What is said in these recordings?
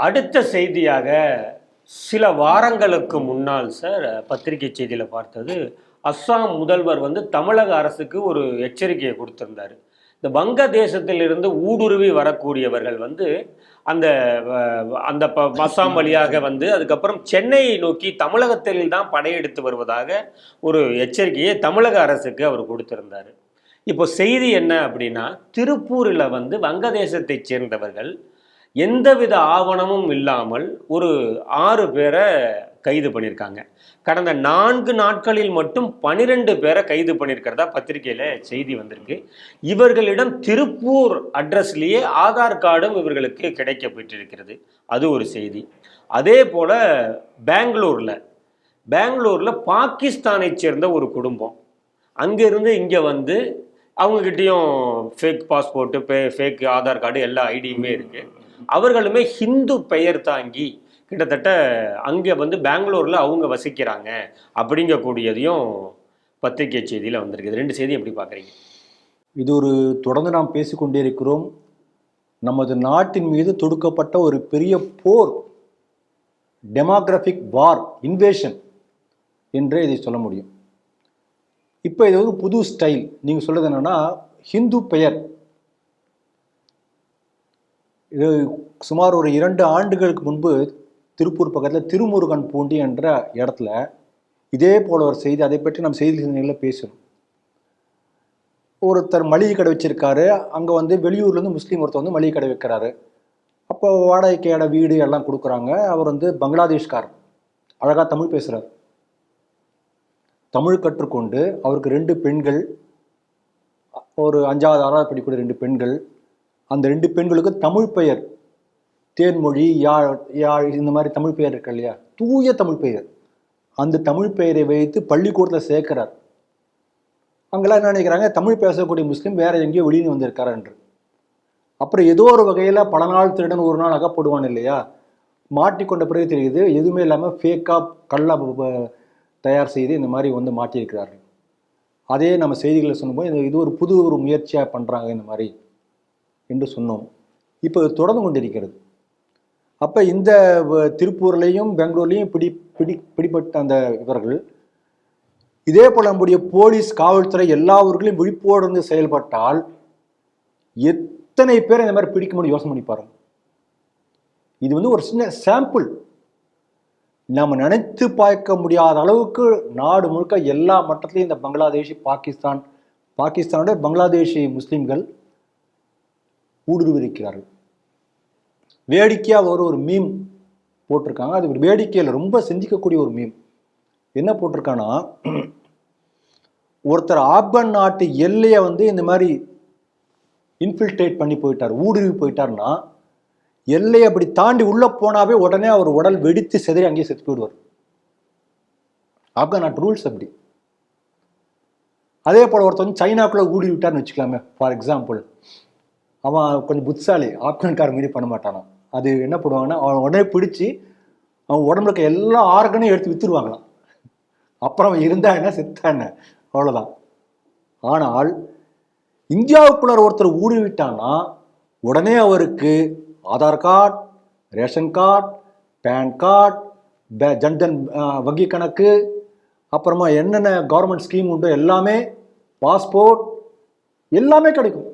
அடுத்த செய்தியாக சில வாரங்களுக்கு முன்னால் சார் பத்திரிகை செய்தியில் பார்த்தது அஸ்ஸாம் முதல்வர் வந்து தமிழக அரசுக்கு ஒரு எச்சரிக்கையை கொடுத்திருந்தாரு. இந்த வங்கதேசத்திலிருந்து ஊடுருவி வரக்கூடியவர்கள் வந்து அந்த அந்த ப- அஸ்ஸாம் வழியாக வந்து அதுக்கப்புறம் சென்னையை நோக்கி தமிழகத்தில் தான் படையெடுத்து வருவதாக ஒரு எச்சரிக்கையை தமிழக அரசுக்கு அவர் கொடுத்திருந்தார். இப்போ செய்தி என்ன அப்படின்னா திருப்பூரில் வந்து வங்கதேசத்தைச் சேர்ந்தவர்கள் எந்தவித ஆவணமும் இல்லாமல் ஒரு ஆறு பேரை கைது பண்ணியிருக்காங்க. கடந்த நான்கு நாட்களில் மட்டும் பனிரெண்டு பேரை கைது பண்ணியிருக்கிறதா பத்திரிகையில் செய்தி வந்திருக்கு. இவர்களிடம் திருப்பூர் அட்ரஸ்லேயே ஆதார் கார்டும் இவர்களுக்கு கிடைக்கப்பட்டிருக்கிறது. அது ஒரு செய்தி. அதே போல் பெங்களூரில் பெங்களூரில் பாகிஸ்தானை சேர்ந்த ஒரு குடும்பம். அங்கேருந்து இங்கே வந்து அவங்கக்கிட்டேயும் ஃபேக் பாஸ்போர்ட்டு பே ஃபேக் ஆதார் கார்டு எல்லா ஐடியுமே இருக்குது அவர்களுமே ஹிந்து பெயர் தாங்கி கிட்டத்தட்ட அங்கே வந்து பெங்களூரில் அவங்க வசிக்கிறாங்க அப்படிங்கக்கூடியதையும் பத்திரிகை செய்தியில் வந்திருக்குது. ரெண்டு செய்தி எப்படி பார்க்குறீங்க? இது ஒரு தொடர்ந்து நாம் பேசிக்கொண்டே இருக்கிறோம். நமது நாட்டின் மீது தொடுக்கப்பட்ட ஒரு பெரிய போர் டெமோக்ராஃபிக் வார் இன்வேஷன் என்றே இதை சொல்ல முடியும். இப்போ இது ஒரு புது ஸ்டைல் நீங்கள் சொல்கிறது என்னன்னா ஹிந்து பெயர். இது சுமார் ஒரு இரண்டு ஆண்டுகளுக்கு முன்பு திருப்பூர் பக்கத்தில் திருமுருகன் பூண்டி என்ற இடத்துல இதே போல ஒரு செய்தி அதை பற்றி நம்ம செய்தி சிந்தனைகளில் பேசணும் ஒருத்தர் மளிகை கடை வச்சிருக்காரு. அங்கே வந்து வெளியூர்லேருந்து முஸ்லீம் ஒருத்தர் வந்து மளிகை கடை வைக்கிறாரு. அப்போ வாடகைக்கு இடம் வீடு எல்லாம் கொடுக்குறாங்க. அவர் வந்து பங்களாதேஷ்கார் அழகாக தமிழ் பேசுகிறார் தமிழ் கற்றுக்கொண்டு அவருக்கு ரெண்டு பெண்கள் ஒரு அஞ்சாவது ஆறாவது படிக்கூடிய ரெண்டு பெண்கள் அந்த ரெண்டு பெண்களுக்கு தமிழ் பெயர். தேன்மொழி யாழ் யாழ் இந்த மாதிரி தமிழ் பெயர் இருக்கு இல்லையா? தூய தமிழ் பெயர். அந்த தமிழ் பெயரை வைத்து பள்ளிக்கூடத்தில் சேர்க்கிறார். அங்கெல்லாம் என்ன நினைக்கிறாங்க? தமிழ் பேசக்கூடிய முஸ்லீம் வேற எங்கேயோ வெளியே வந்திருக்காரு என்று. அப்புறம் ஏதோ ஒரு வகையில் பல நாள் திருடன் ஒரு நாள் அகப்படுவான் இல்லையா? மாட்டிக்கொண்ட பிறகு தெரியுது எதுவுமே இல்லாமல் ஃபேக்காக கல்லா தயார் செய்து இந்த மாதிரி வந்து மாட்டியிருக்கிறார்கள். அதே நம்ம செய்திகளை சொல்லும்போது இது ஒரு புது ஒரு முயற்சியாக பண்ணுறாங்க இந்த மாதிரி. என்று சொன்னோம். இப்போ தொடர்ந்து கொண்டிருக்கிறது. அப்போ இந்த திருப்பூர்லேயும் பெங்களூர்லேயும் பிடி பிடி பிடிபட்ட அந்த இவர்கள் இதே போல நம்முடைய போலீஸ் காவல்துறை எல்லா ஊர்களையும் விழிப்போடு இருந்து செயல்பட்டால் எத்தனை பேர் இந்த மாதிரி பிடிக்க முடியும் யோசனை பண்ணி பாருங்க. இது வந்து ஒரு சின்ன சாம்பிள் நம்ம நினைத்து பார்க்க முடியாத அளவுக்கு நாடு முழுக்க எல்லா மட்டத்திலையும் இந்த பங்களாதேஷி பாகிஸ்தான் பாகிஸ்தானோட பங்களாதேஷி முஸ்லீம்கள் ஊடுருவிருக்கிறார்கள் வேடிக்கையாக ஒரு ஒரு மீம் போட்டிருக்காங்க. அது ஒரு வேடிக்கையில் ரொம்ப சிந்திக்கக்கூடிய ஒரு மீம் என்ன போட்டிருக்கான்னா ஒருத்தர் ஆப்கான் நாட்டு எல்லையை வந்து இந்த மாதிரி இன்ஃபில்ட்ரேட் பண்ணி போயிட்டார் ஊடுருவி போயிட்டார்னா எல்லையை அப்படி தாண்டி உள்ளே போனாவே உடனே அவர் உடல் வெடித்து செதறி அங்கேயே செத்து போயிடுவார். ஆப்கான் நாட்டு ரூல்ஸ் அப்படி. அதே போல் ஒருத்தர் வந்து சைனாக்குள்ளே ஊடுருவிட்டார்னு வச்சுக்கலாமே ஃபார் எக்ஸாம்பிள் அவன் கொஞ்சம் புத்தாலி ஆப்கான்கார மாரி பண்ண மாட்டானான் அது என்ன பண்ணுவாங்கன்னா அவன் உடனே பிடிச்சி அவன் உடம்புல இருக்க எல்லா ஆர்கனையும் எடுத்து வித்துருவாங்களாம். அப்புறம் அவன் இருந்தா என்ன செத்தா என்ன? அவ்வளோதான் ஆனால் இந்தியாவுக்குள்ள ஒருத்தர் ஊடுருவிட்டான்னா உடனே அவருக்கு Aadhaar card ration card PAN card Jan Dhan வங்கி கணக்கு அப்புறமா என்னென்ன கவர்மெண்ட் ஸ்கீம் உண்டோ எல்லாமே பாஸ்போர்ட் எல்லாமே கிடைக்கும்.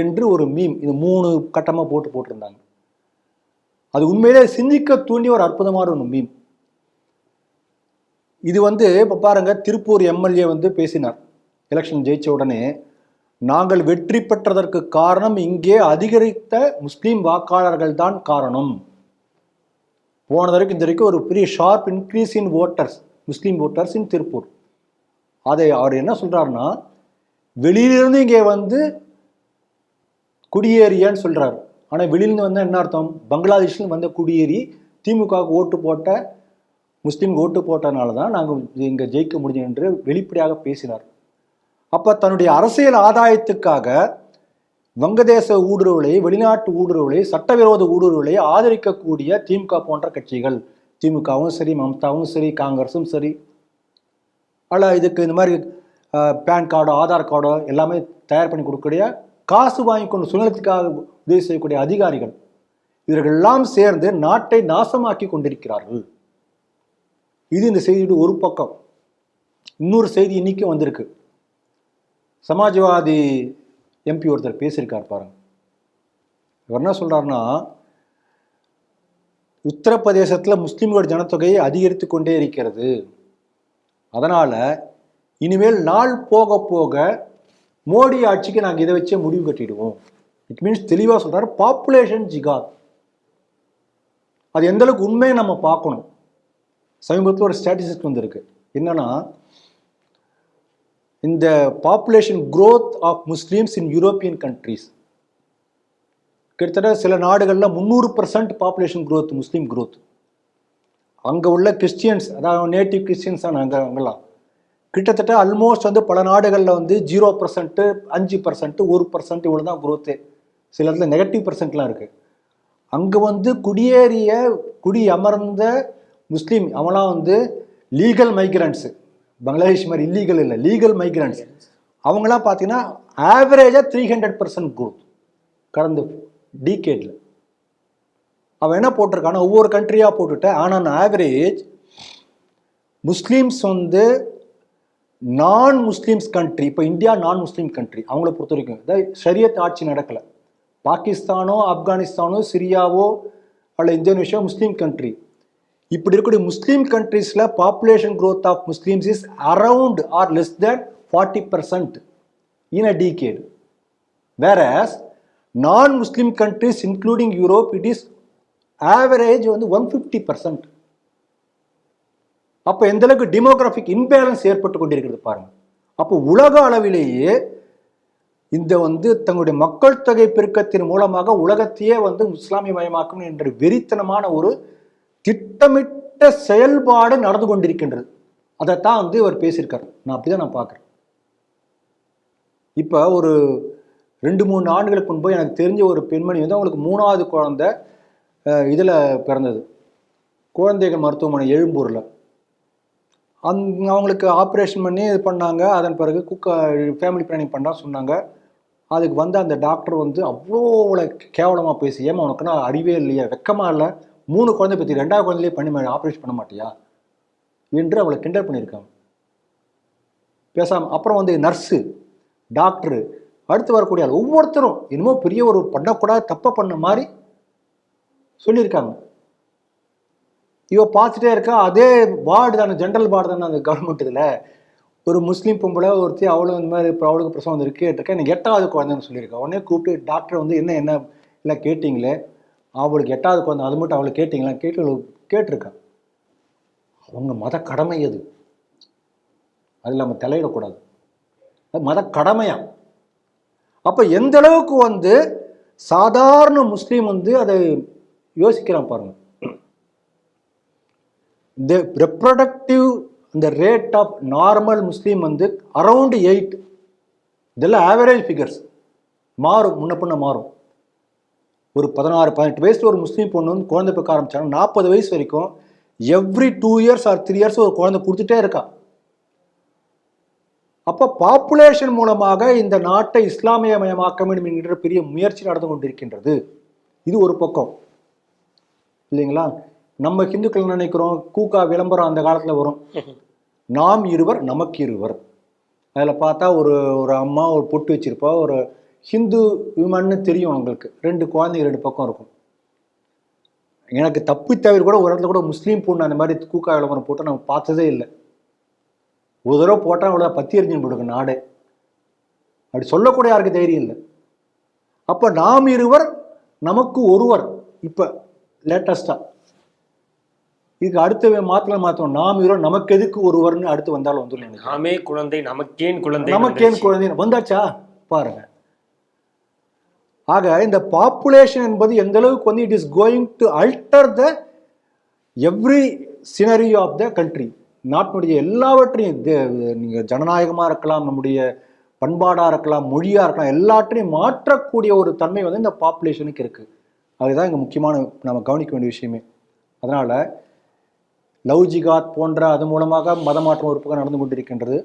என்று ஒரு மீம் இது மூணு கட்டமாக போட்டு போட்டிருந்தாங்க. அது உண்மையிலே சிந்திக்க தூண்டிய ஒரு அற்புதமான ஒரு மீம் இது வந்து இப்போ பாருங்க திருப்பூர் எம்எல்ஏ வந்து பேசினார். எலெக்ஷன் ஜெயிச்ச உடனே நாங்கள் வெற்றி பெற்றதற்கு காரணம் இங்கே அதிகரித்த முஸ்லீம் வாக்காளர்கள் தான் காரணம். போன வரைக்கும் இந்த வரைக்கும் ஒரு பெரிய sharp increase in voters Muslim voters in Tiruppur. அதை அவர் என்ன சொல்கிறாருன்னா வெளியிலிருந்து இங்கே வந்து குடியேறியன்னு சொல்கிறார் ஆனால் வெளியிலேருந்து வந்தால் என்ன அர்த்தம்? பங்களாதேஷ்ல வந்த குடியேறி திமுகவுக்கு ஓட்டு போட்ட முஸ்லீம் ஓட்டு போட்டனால தான் நாங்கள் இங்கே ஜெயிக்க முடியும் என்று வெளிப்படையாக பேசினார். அப்போ தன்னுடைய அரசியல் ஆதாயத்துக்காக வங்கதேச ஊடுருவலை வெளிநாட்டு ஊடுருவலை சட்டவிரோத ஊடுருவலை ஆதரிக்கக்கூடிய திமுக போன்ற கட்சிகள். திமுகவும் சரி மம்தாவும் சரி காங்கிரஸும் சரி. அல்ல இதுக்கு இந்த மாதிரி பேன் கார்டோ ஆதார் கார்டோ எல்லாமே தயார் பண்ணி கொடுக்கக்கூடிய காசு வாங்கி கொண்டு சுயநலத்துக்காக உதவி செய்யக்கூடிய அதிகாரிகள் இவர்களெல்லாம் சேர்ந்து நாட்டை நாசமாக்கி கொண்டிருக்கிறார்கள். இது இந்த செய்தியோட ஒரு பக்கம். இன்னொரு செய்தி இன்னைக்கும் வந்திருக்கு. சமாஜ்வாதி எம்பி ஒருத்தர் பேசியிருக்கார் பாருங்க. இவர் என்ன சொல்கிறாருன்னா உத்தரப்பிரதேசத்தில் முஸ்லீம்கள் ஜனத்தொகையை அதிகரித்து கொண்டே இருக்கிறது. அதனால் இனிமேல் நாள் போக போக மோடி ஆட்சிக்கு நாங்கள் இதை வச்சே முடிவு கட்டிடுவோம். இட் மீன்ஸ் தெளிவாக சொல்கிறார் பாப்புலேஷன் ஜிகாத் அது எந்த அளவுக்கு உண்மையை நம்ம பார்க்கணும். சமீபத்தில் ஒரு ஸ்டாட்டிஸ்டிக் வந்திருக்கு. என்னன்னா இந்த population growth of Muslims in European countries கிட்டத்தட்ட சில நாடுகளில் முந்நூறு percent population growth Muslim growth அங்கே உள்ள கிறிஸ்டியன்ஸ் அதாவது நேட்டிவ் கிறிஸ்டியன்ஸ் தான் அங்கே அங்கெல்லாம். கிட்டத்தட்ட ஆல்மோஸ்ட் வந்து பல நாடுகளில் வந்து ஜீரோ பர்சன்ட்டு அஞ்சு பர்சன்ட்டு ஒரு பர்சன்ட் இவ்வளோ தான் குரோத்து சில இடத்துல நெகட்டிவ் பர்சன்ட்லாம் இருக்குது அங்கே வந்து குடியேறிய குடி அமர்ந்த முஸ்லீம் அவங்களாம் வந்து லீகல் மைக்ரண்ட்ஸு பங்களாதேஷ் மாதிரி இல்லீகல் இல்லை லீகல் மைக்ரண்ட்ஸ் அவங்களாம் பார்த்தீங்கன்னா ஆவரேஜாக த்ரீ ஹண்ட்ரட் பர்சன்ட் குரோத் கடந்த டிகேட்டில் அவன் என்ன போட்டிருக்கான்னா ஒவ்வொரு கண்ட்ரியாக போட்டுட்டேன். ஆனால் ஆவரேஜ் முஸ்லீம்ஸ் வந்து நான் முஸ்லீம்ஸ் கண்ட்ரி இப்போ இந்தியா நான் முஸ்லீம் கண்ட்ரி அவங்கள பொறுத்த வரைக்கும் அதாவது ஷரியத் ஆட்சி நடக்கலை. பாகிஸ்தானோ ஆப்கானிஸ்தானோ சிரியாவோ அல்ல இந்தோனேஷியா முஸ்லீம் கண்ட்ரி இப்படி இருக்கக்கூடிய முஸ்லீம் கண்ட்ரீஸில் population growth of Muslims is around or less than forty percent in a decade whereas non Muslim countries including Europe it is average வந்து ஒன் ஃபிஃப்டி பர்சன்ட் அப்போ எந்த அளவுக்கு டிமோகிராஃபிக் இன்பேலன்ஸ் ஏற்பட்டு கொண்டிருக்கிறது பாருங்க. அப்போ உலக அளவிலேயே இந்த வந்து தங்களுடைய மக்கள் தொகை பெருக்கத்தின் மூலமாக உலகத்தையே வந்து இஸ்லாமிய மயமாக்கும் என்ற வெறித்தனமான ஒரு திட்டமிட்ட செயல்பாடு நடந்து கொண்டிருக்கின்றது. அதைத்தான் வந்து இவர் பேசியிருக்காரு. நான் அப்படிதான் நான் பார்க்குறேன். இப்போ ஒரு ரெண்டு மூணு ஆண்டுகளுக்கு முன்பு எனக்கு தெரிஞ்ச ஒரு பெண்மணி வந்து அவங்களுக்கு மூணாவது குழந்தை இதில் பிறந்தது. குழந்தைகள் மருத்துவமனை எழும்பூரில். அந் அவங்களுக்கு ஆப்ரேஷன் பண்ணி இது பண்ணாங்க. அதன் பிறகு குக்க ஃபேமிலி பிளானிங் பண்ணா சொன்னாங்க. அதுக்கு வந்து அந்த டாக்டர் வந்து அவ்வளோ கேவலமாக பேசி ஏமா நான் அறிவே இல்லையா வெக்கமாக இல்லை. மூணு குழந்தை பற்றி ரெண்டாவது குழந்தையிலே பண்ணி ஆப்ரேஷன் பண்ண மாட்டியா? என்று அவளை கிண்டல் பண்ணியிருக்காங்க. பேசாமல் அப்புறம் வந்து நர்ஸு டாக்டரு அடுத்து வரக்கூடிய ஒவ்வொருத்தரும் என்னமோ பெரிய ஒரு பண்ணக்கூடாது தப்பை பண்ண மாதிரி சொல்லியிருக்காங்க. இவ பார்த்துட்டே இருக்கா அதே வார்டு தானே ஜென்ரல் வார்டு தானே அந்த கவர்மெண்ட் இதில். ஒரு முஸ்லீம் பொம்பளை ஒருத்தி அவ்வளோ இந்த மாதிரி இப்போ அவளுக்கு பிரசவம் வந்து கேட்டிருக்கேன் எனக்கு எட்டாவது குழந்தைன்னு சொல்லியிருக்கா. உடனே கூப்பிட்டு டாக்டர் வந்து என்ன என்ன இல்லை கேட்டிங்களே? அவளுக்கு எட்டாவது குழந்தை அது மட்டும் அவளை கேட்டிங்களா? கேட்டு கேட்டிருக்கா. அவங்க மத கடமை அது அதில் நம்ம தலையிடக்கூடாது மத கடமையா? அப்போ எந்த அளவுக்கு வந்து சாதாரண முஸ்லீம் வந்து அதை யோசிக்கிறான் பாருங்கள் இந்த ரெப்ரொடக்டிவ் இந்த ரேட் ஆஃப் நார்மல் முஸ்லீம் வந்து அரவுண்டு எயிட் இதெல்லாம் ஆவரேஜ் ஃபிகர்ஸ் மாறும் முன்ன பின்ன மாறும். ஒரு பதினாறு பதினெட்டு வயசுல ஒரு முஸ்லீம் பொண்ணு வந்து குழந்தை பிறக்க ஆரம்பிச்சாங்க. நாற்பது வயசு வரைக்கும் every two years or three years ஒரு குழந்தை கொடுத்துட்டே இருக்கா. அப்போ பாப்புலேஷன் மூலமாக இந்த நாட்டை இஸ்லாமியமயமாக்க வேண்டும் என்கின்ற பெரிய முயற்சி நடந்து கொண்டிருக்கின்றது. இது ஒரு பக்கம். இல்லைங்களா? நம்ம ஹிந்துக்கள் நினைக்கிறோம்? கூக்கா விளம்பரம் அந்த காலத்தில் வரும். நாம் இருவர் நமக்கு இருவர். அதில் பார்த்தா ஒரு ஒரு அம்மா ஒரு பொட்டு வச்சிருப்பா. ஒரு ஹிந்து விமான்னு தெரியும் உங்களுக்கு ரெண்டு குழந்தைங்க ரெண்டு பக்கம் இருக்கும். எனக்கு தப்பு தவிர கூட ஒரு இடத்துல கூட முஸ்லீம் பொண்ணு அந்த மாதிரி கூக்கா விளம்பரம் போட்டு நம்ம பார்த்ததே இல்லை. ஒரு தடவை போட்டால் அவ்வளோ பத்தி எரிஞ்சுன்னு போடுங்க நாடே. அப்படி சொல்லக்கூடிய யாருக்கு தைரியம் இல்லை. அப்போ நாம் இருவர் நமக்கு ஒருவர். இப்போ லேட்டஸ்ட்டாக இதுக்கு அடுத்த மாத்தலாம் மாத்தோம் நாம் இருவர் நமக்கு எதுக்கு ஒருவர்னு அடுத்து வந்தாலும் வந்துடும் நாமே குழந்தை நமக்கேன் குழந்தை நமக்கேன். குழந்தை. வந்தாச்சா? பாருங்க. ஆக இந்த பாப்புலேஷன் என்பது எந்த அளவுக்கு வந்து it is going to alter the every scenery of the country நாட்டினுடைய எல்லாவற்றையும் இது- நீங்க ஜனநாயகமா இருக்கலாம் நம்முடைய பண்பாடா இருக்கலாம் மொழியா இருக்கலாம் எல்லாற்றையும் மாற்றக்கூடிய ஒரு தன்மை வந்து இந்த பாப்புலேஷனுக்கு இருக்கு. அதுதான் இங்க முக்கியமான நம்ம கவனிக்க வேண்டிய விஷயமே. அதனால லவ் ஜிகாத் போன்ற அது மூலமாக மதமாற்றம் ஒரு பக்கம் நடந்து கொண்டிருக்கின்றது.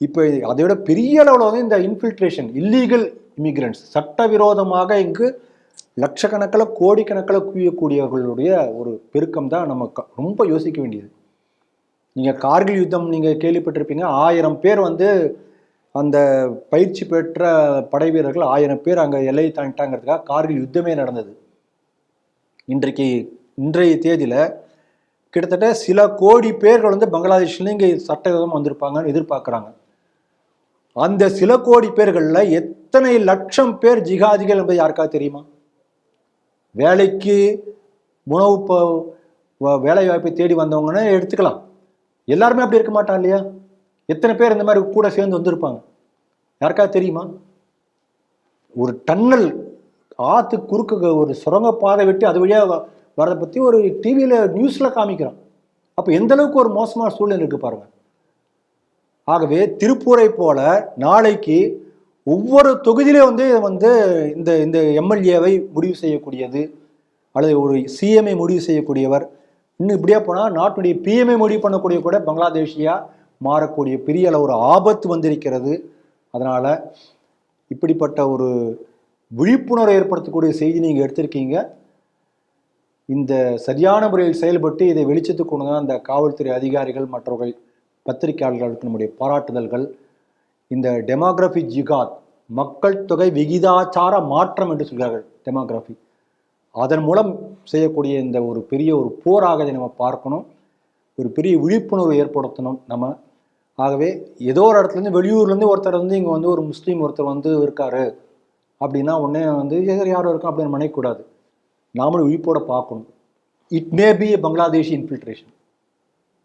இப்போ அதை விட பெரிய அளவில் வந்து இந்த இன்ஃபில்ட்ரேஷன் இல்லீகல் இமிக்ரெண்ட்ஸ் சட்டவிரோதமாக இங்கு லட்சக்கணக்கில் கோடிக்கணக்கில் குவியக்கூடியவர்களுடைய ஒரு பெருக்கம் தான் நம்ம க- ரொம்ப யோசிக்க வேண்டியது. நீங்கள் கார்கில் யுத்தம் நீங்கள் கேள்விப்பட்டிருப்பீங்க ஆயிரம் பேர் வந்து அந்த பயிற்சி பெற்ற படை வீரர்கள் ஆயிரம் பேர் அங்கே எல்லை தாண்டிட்டாங்கிறதுக்காக கார்கில் யுத்தமே நடந்தது. இன்றைக்கு இன்றைய தேதியில் கிட்டத்தட்ட சில கோடி பேர்கள் வந்து பங்களாதேஷ்ல இங்கே சட்டவிரோதம் வந்திருப்பாங்கன்னு எதிர்பார்க்குறாங்க. அந்த சில கோடி பேர்களில் எத்தனை லட்சம் பேர் ஜிகாதிகள் என்பது யாருக்காவது தெரியுமா? வேலைக்கு உணவு வேலை வாய்ப்பை தேடி வந்தவங்கன்னு எடுத்துக்கலாம். எல்லாருமே அப்படி இருக்க மாட்டாங்க இல்லையா? எத்தனை பேர் இந்த மாதிரி கூட சேர்ந்து வந்திருப்பாங்க? யாருக்காவது தெரியுமா? ஒரு டன்னல் ஆற்று குறுக்கு ஒரு சுரங்க பாதை வெட்டி அது வழியாக வரதை பற்றி ஒரு டிவியில் நியூஸில் காமிக்கிறான் அப்போ எந்தளவுக்கு ஒரு மோசமான சூழ்நிலை இருக்குது பாருங்கள் ஆகவே திருப்பூரை போல நாளைக்கு ஒவ்வொரு தொகுதியிலே வந்து வந்து இந்த இந்த எம்எல்ஏவை முடிவு செய்யக்கூடியது அல்லது ஒரு சிஎம்ஐ முடிவு செய்யக்கூடியவர் இன்னும் இப்படியே போனால் நாட்டுடைய பிஎம்ஐ முடிவு பண்ணக்கூடிய கூட பங்களாதேஷியாக மாறக்கூடிய பெரிய அளவு ஒரு ஆபத்து வந்திருக்கிறது. அதனால் இப்படிப்பட்ட ஒரு விழிப்புணர்வை ஏற்படுத்தக்கூடிய செய்தி நீங்கள் எடுத்திருக்கீங்க. இந்த சரியான முறையில் செயல்பட்டு இதை வெளிச்சத்துக்கு கொண்டு தான் அந்த காவல்துறை அதிகாரிகள் மற்றவர்கள் பத்திரிகையாளர்களுக்கு நம்முடைய பாராட்டுதல்கள். இந்த டெமோகிராஃபி ஜிகாத் மக்கள் தொகை விகிதாச்சார மாற்றம் என்று சொல்கிறார்கள் டெமோகிராஃபி. அதன் மூலம் செய்யக்கூடிய இந்த ஒரு பெரிய ஒரு போராக இதை நம்ம பார்க்கணும். ஒரு பெரிய விழிப்புணர்வு ஏற்படுத்தணும் நம்ம. ஆகவே ஏதோ ஒரு இடத்துலேருந்து வெளியூர்லேருந்து ஒருத்தர் வந்து இங்கே வந்து ஒரு முஸ்லீம் ஒருத்தர் வந்து இருக்காரு அப்படின்னா உடனே வந்து யாரும் இருக்கும் அப்படின்னு நினைக்கக்கூடாது. நாமளும் விழிப்போட பார்க்கணும். It may be Bangladeshi infiltration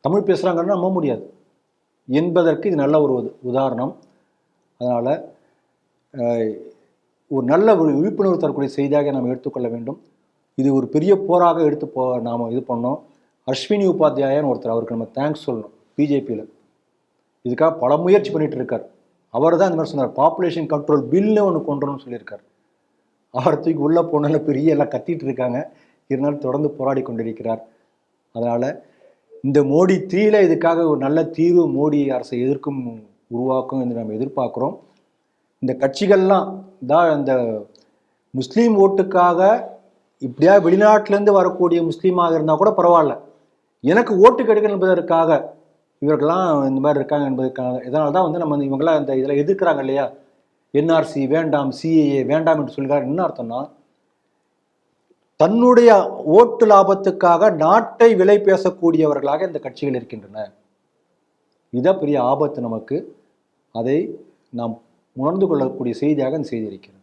Tamil பேசுகிறாங்கன்னு நம்ப முடியாது. என்பதற்கு இது நல்ல ஒரு உதாரணம். அதனால் ஒரு நல்ல ஒரு விழிப்புணர்வு தரக்கூடிய செய்தியாக நாம் எடுத்துக்கொள்ள வேண்டும். இது ஒரு பெரிய போராக எடுத்து போ நாம் இது பண்ணோம். அஸ்வினி உபாத்தியாயன் ஒருத்தர் அவருக்கு நம்ம தேங்க்ஸ் சொல்லணும் பிஜேபியில் இதுக்காக பல முயற்சி பண்ணிகிட்டு இருக்கார். அவர் தான் இந்த மாதிரி சொன்னார். பாப்புலேஷன் கண்ட்ரோல் பில்னு ஒன்று கொண்டு வரணும்னு சொல்லியிருக்கார். அவர் தூக்கி உள்ளே போனால பெரிய எல்லாம் கத்திட்டு இருக்காங்க. இருந்தாலும் தொடர்ந்து போராடி கொண்டிருக்கிறார். அதனால் இந்த மோடி த்ரீல இதுக்காக ஒரு நல்ல தீர்வு மோடி அரசை எதிர்க்கும் உருவாக்கும் என்று நம்ம எதிர்பார்க்குறோம். இந்த கட்சிகள்லாம் தான் இந்த முஸ்லீம் ஓட்டுக்காக இப்படியா வெளிநாட்டிலேருந்து வரக்கூடிய முஸ்லீமாக இருந்தால் கூட பரவாயில்ல. எனக்கு ஓட்டு கிடைக்கணும் என்பதற்காக இவர்கள்லாம் இந்த மாதிரி இருக்காங்க என்பதற்காக. இதனால தான் வந்து நம்ம இவங்களாம் இந்த இதில் எதிர்க்கிறாங்க இல்லையா? என்ஆர்சி வேண்டாம் சிஏஏ வேண்டாம் என்று சொல்கிறார். என்ன அர்த்தம்னா தன்னுடைய ஓட்டு லாபத்துக்காக நாட்டை விலை பேசக்கூடியவர்களாக இந்த கட்சிகள் இருக்கின்றன. இதான் பெரிய ஆபத்து நமக்கு. அதை நாம் உணர்ந்து கொள்ளக்கூடிய செய்தியாக இந்த செய்தி இருக்கிறது.